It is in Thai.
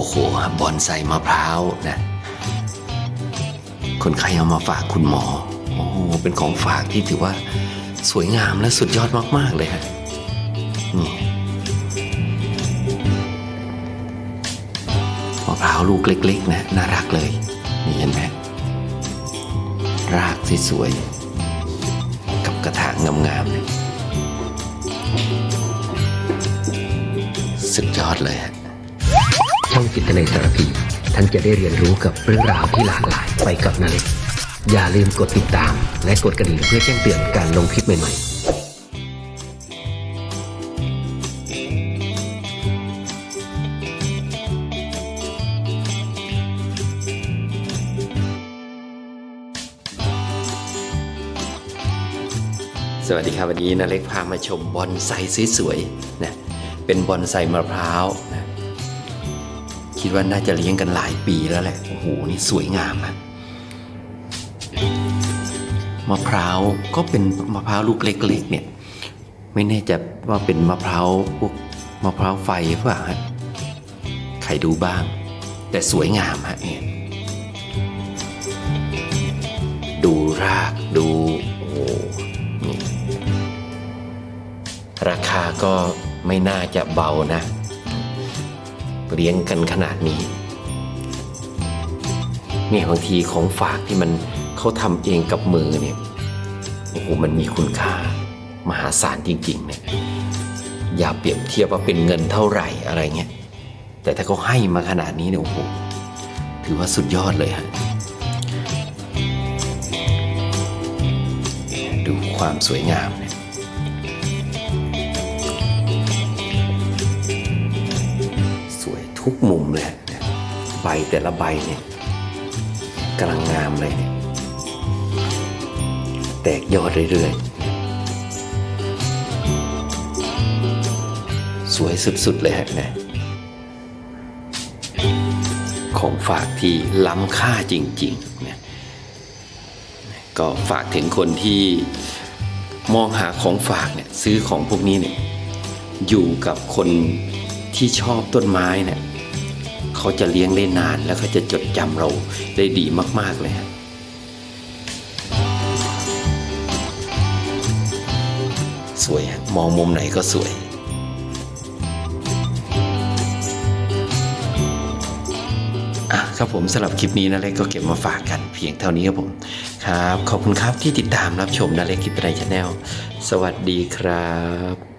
อ้โหบอนไซมะพร้าวนะ คนไข้เอามาฝากคุณหมอ โอ้โห เป็นของฝากที่ถือว่าสวยงามและสุดยอดมาก ๆ เลยฮะ นี่มะพร้าวลูกเล็ก ๆ นะ น่ารักเลย นี่เห็นไหมรากสวยๆกับกระถางงามๆเนี่ยสุดยอดเลยฮะ ช่องจิตในสารพี ท่านจะได้เรียนรู้กับเรื่องราวที่หลากหลายไปกับนาเล็ก อย่าลืมกดติดตาม และกดกระดิ่งเพื่อแจ้งเตือนการลงคลิปใหม่ๆสวัสดีครับวันนี้นาเล็กพามาชมบอนไซสวยๆนะเป็นบอนไซมะพร้าว คิดว่าน่าจะเลี้ยงกันหลายปีแล้วแหละ โอ้โห นี่สวยงามอะมะพร้าวก็เป็นมะพร้าวลูกเล็กๆเนี่ย ไม่แน่ใจว่าเป็นมะพร้าวพวกมะพร้าวไฟหรือเปล่าฮะใครดูบ้าง แต่สวยงามฮะเนี่ยดูรากดูโอ้โหนี่ราคาก็ไม่น่าจะเบานะ เลี้ยงกันขนาดนี้เนี่ยบางทีของฝากที่มันเขาทำเองกับมือเนี่ยโอ้โหมันมีคุณค่ามหาศาลจริง ๆ เนี่ยอย่าเปรียบเทียบว่าเป็นเงินเท่าไหร่อะไรเงี้ยแต่ถ้าเขาให้มาขนาดนี้เนี่ยโอ้โหถือว่าสุดยอดเลยฮะดูความสวยงามเนี่ย ทุกมุมเลยใบแต่ละใบเนี่ยกำลังงามเลยเนี่ยแตกยอดเรื่อยๆ สวยสุดๆเลยฮะนี่ยของฝากที่ล้ำค่าจริงๆนี่ยก็ฝากถึงคนที่มองหาของฝากเนี่ยซื้อของพวกนี้เนี่ยอยู่กับคนที่ชอบต้นไม้เนี่ย เขาจะเลี้ยงได้นานแล้วเขาจะจดจำเราได้ดีมาก ๆ เลยฮะสวยฮะมองมุมไหนก็สวยอะครับผมสำหรับคลิปนี้นะเล็กก็เก็บมาฝากกันเพียงเท่านี้ครับผม ครับ ขอบคุณครับที่ติดตามรับชมนะเล็กคิดไรชาแนลสวัสดีครับ